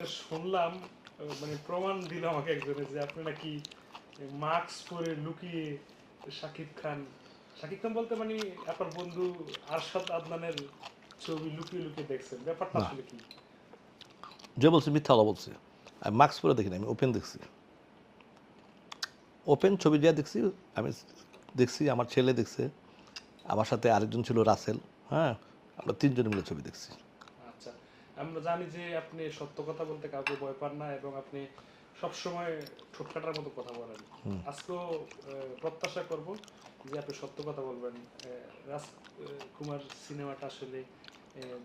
শুনলাম মানে প্রমাণ দিল আমাকে একজনে যে আপনি নাকি মাস্ক পরে লুকিয়ে শাকিব খান। শাকিব খান বলতে মানে আপনার বন্ধু আরশাদ আদনানের ছবি লুকিয়ে লুকিয়ে দেখছেন। ব্যাপারটা আসলে কি? যে বলছে মিথ্যা কথা বলছে। আমি মাস্ক পরে দেখি না আমি ওপেন দেখছি। ওপেন ছবি যা দেখছি আমি দেখছি আমার ছেলে দেখছে আমার সাথে আরেকজন ছিল রাসেল হ্যাঁ আমরা তিনজন মিলে ছবি দেখছি। আমরা জানি যে আপনি সত্য কথা বলতে কাউকে ভয় পান না এবং আপনি সবসময় ঠোঁট কাটার মতো কথা বলেন। আজকেও প্রত্যাশা করব যে আপনি সত্য কথা বলবেন। রাজকুমার সিনেমাটা আসলে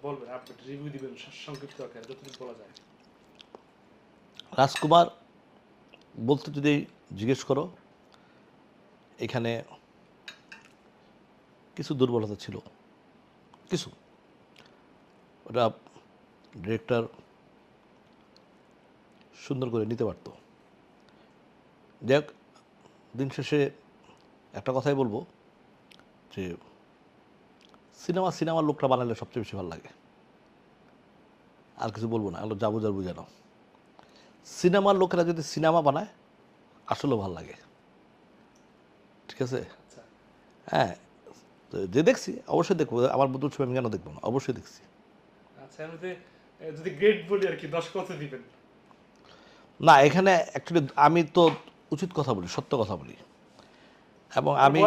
বলবেন আপনি রিভিউ দিবেন সংক্ষিপ্ত আকারে যতটুকু বলা যায়। রাজকুমার বলতে যদি জিজ্ঞেস করো এখানে কিছু দুর্বলতা ছিল। কিছু। ওটা ডিরেক্টর সুন্দর করে নিতে পারতো। যাক দিন শেষে একটা কথাই বলব যে সিনেমা সিনেমার লোকটা বানালে সবচেয়ে বেশি ভালো লাগে। আর কিছু বলব না এগুলো যাব যার বুঝানো সিনেমার লোকেরা যদি সিনেমা বানায় আসলেও ভালো লাগে। ঠিক আছে? আচ্ছা। হ্যাঁ যে দেখছি অবশ্যই দেখব। আমার বন্ধুর ছবি আমি কেন দেখব না? অবশ্যই দেখছি। আচ্ছা যদি গ্রেট বলি আর কি দশ কত দিবেন? না এখানে অ্যাকচুয়ালি আমি তো উচিত কথা বলি সত্য কথা বলি। এবং আমি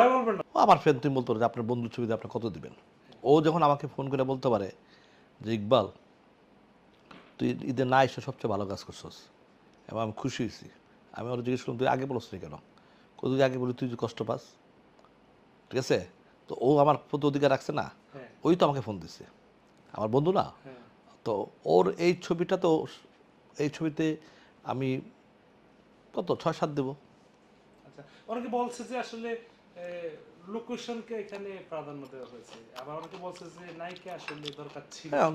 আমার ফ্রেন্ড তুমি বলতে পারো যে আপনার বন্ধুর ছবিতে আপনি কত দিবেন? ও যখন আমাকে ফোন করে বলতে পারে যে ইকবাল তুই ঈদে না এসে সবচেয়ে ভালো কাজ করছস। এবং আমি খুশি হয়েছি। আমি ওর জিজ্ঞেস করলাম তুই আগে বলছ কেন? কত আগে বলি তুই কষ্ট পাস। ঠিক আছে? তো ও আমার প্রতি অধিকার রাখছে না। হ্যাঁ। ওই তো আমাকে ফোন দিছে। আমার বন্ধু না? হ্যাঁ। তো ওর এই ছবিটা তো এই ছবিতে আমি কত ছয় সাত দেবো। আচ্ছা অনেকে বলছে যে আসলে লোকেশনকে এখানে প্রাধান্য দেওয়া হয়েছে। আবার অনেকে বলছে যে নায়িকা আসলে দরকার ছিল। হ্যাঁ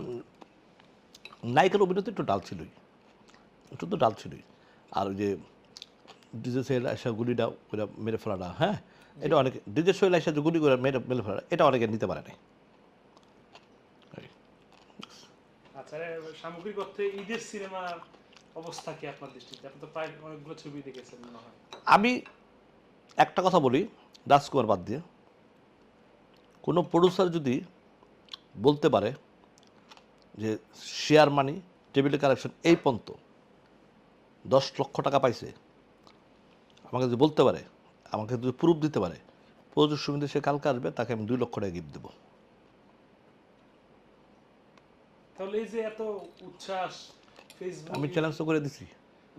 নায়িকার অভিনয় একটু ডাল ছিলই। একটু তো ডাল ছিলই। আর ওই যে ডিজে সোহেল আয়সা গুলিটা ওইটা মেরে ফেলাটা হ্যাঁ? এটা অনেকে ডিজে সোহেল আয়সা যে গুলি করে মেরে মেরে ফেলাটা এটা অনেকে নিতে পারে না এ, সামগ্রিক অর্থে ঈদের সিনেমার অবস্থা কি আপনার দৃষ্টিতে? আপনি তো প্রায় অনেকগুলো ছবি দেখেছেন মনে হয়। আমি একটা কথা বলি রাজকুমার বাদ দিয়ে। কোনো প্রডিউসার যদি বলতে পারে যে শেয়ার মানি টেবিল কালেকশন এই পর্যন্ত দশ লক্ষ টাকা পাইছে আমাকে যদি বলতে পারে আমাকে যদি প্রুফ দিতে পারে প্রযোজক সমিতি সে কালকে আসবে তাকে আমি দুই লক্ষ টাকা গিফট দেবো। তাহলে এই যে এত উচ্ছ্বাস ফেসবুক আমি চ্যালেঞ্জ করে দিছি।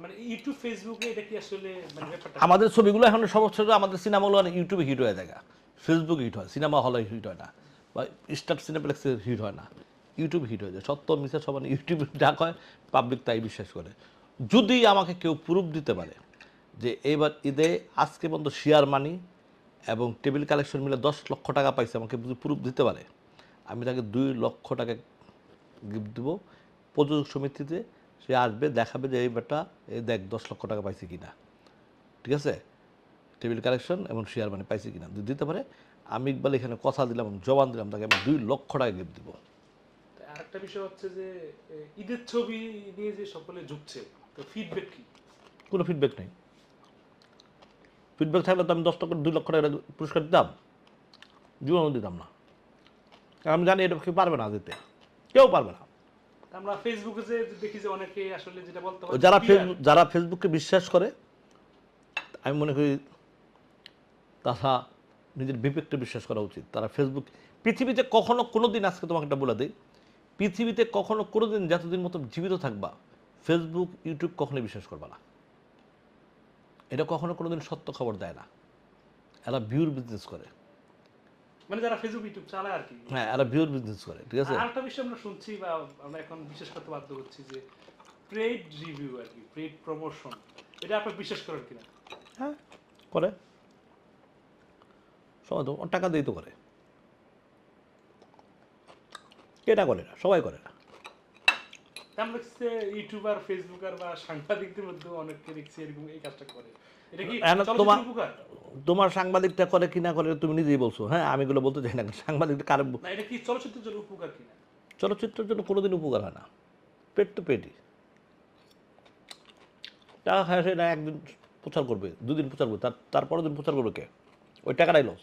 মানে ইউটিউব ফেসবুকে এটা কি আসলে মানে ব্যাপারটা? আমাদের ছবিগুলো এখন সমস্যা হলো আমাদের সিনেমাগুলো ইউটিউবে হিট হয়ে যায় ফেসবুক হিট হয় সিনেমা হলে হিট হয় না। বা স্টার সিনেপ্লেক্সে হিট হয় না। ইউটিউব হিট হয়ে যায়। সত্য মিশে সবাই ইউটিউব ডাক হয় পাবলিক তাই বিশ্বাস করে। যদি আমাকে কেউ প্রুফ দিতে পারে যে এবার ঈদে আজকে পর্যন্ত শেয়ার মানি এবং টেবিল কালেকশন মিলে দশ লক্ষ টাকা পাইছে আমাকে যদি প্রুফ দিতে পারে আমি তাকে দুই লক্ষ টাকা গিফট দেবো। প্রযোজক সমিতিতে সে আসবে দেখাবে যে এই বেটা এই দেখ দশ লক্ষ টাকা পাইছে কিনা। ঠিক আছে? টেবিল কালেকশন এবং শেয়ার মানে পাইছে কিনা। যদি দিতে পারে আমি ইকবাল এখানে কথা দিলাম জবান দিলাম তাকে আমি দুই লক্ষ টাকা গিফট দিব। আরেকটা বিষয় হচ্ছে যে ঈদের ছবি নিয়ে যে সকলে ঝুঁকছে তো ফিডব্যাক কি? কোনো ফিডব্যাক নেই। ফিডব্যাক থাকলে তো আমি দশ লক্ষ দুই লক্ষ টাকা পুরস্কার দিতাম। জীবনও দিতাম না। কারণ আমি জানি এটা কেউ পারবে না দিতে কেউ পারবে না। আমরা ফেসবুকে যে দেখি যে অনেকে আসলে যেটা বলতে যারা যারা ফেসবুককে বিশ্বাস করে আমি মনে করি তারা নিজের বিবেককে বিশ্বাস করা উচিত। তারা ফেসবুক পৃথিবীতে কখনো কোনো দিন আজকে তোমাকে একটা বলে দিই পৃথিবীতে কখনো কোনো দিন যতদিন মতো জীবিত থাকবা ফেসবুক ইউটিউব কখনোই বিশ্বাস করবা না। এটা কখনো কোনো দিন সত্য খবর দেয় না। এরা ভিউর বিজনেস করে। মানে যারা ফেসবুক ইউটিউব চালায় আর কি। হ্যাঁ এরা ভিউর বিজনেস করে ঠিক আছে? আরেকটা বিষয় আমরা শুনছি বা আমরা এখন বিশেষ করতে বাধ্য হচ্ছি যে প্রেড রিভিউ আর কি প্রেড প্রমোশন এটা আপনি বিশ্বাস করেন কিনা? হ্যাঁ করে। সবাই তো টাকা দিয়েই তো করে। এটা করে না সবাই করে না। আমরা দেখছি ইউটিউবার ফেসবুকার বা সাংবাদিকদের মধ্যে অনেককে দেখছি এরকম এই কাজটা করে। এটা কি তোমার- তোমার সাংবাদিকটা করে কি না করে তুমি নিজেই বলছো। হ্যাঁ আমি এগুলো বলতে চাই না সাংবাদিকটা কারণ এটা কি চলচ্চিত্রের জন্য উপকার কিনা চলচ্চিত্রের জন্য কোনোদিন উপকার হয় না। পেট তো পেটই। টাকা খায় সে না একদিন প্রচার করবে দুদিন প্রচার করবে তার তারপরের দিন প্রচার করবে কে? ওই টাকাটাই লস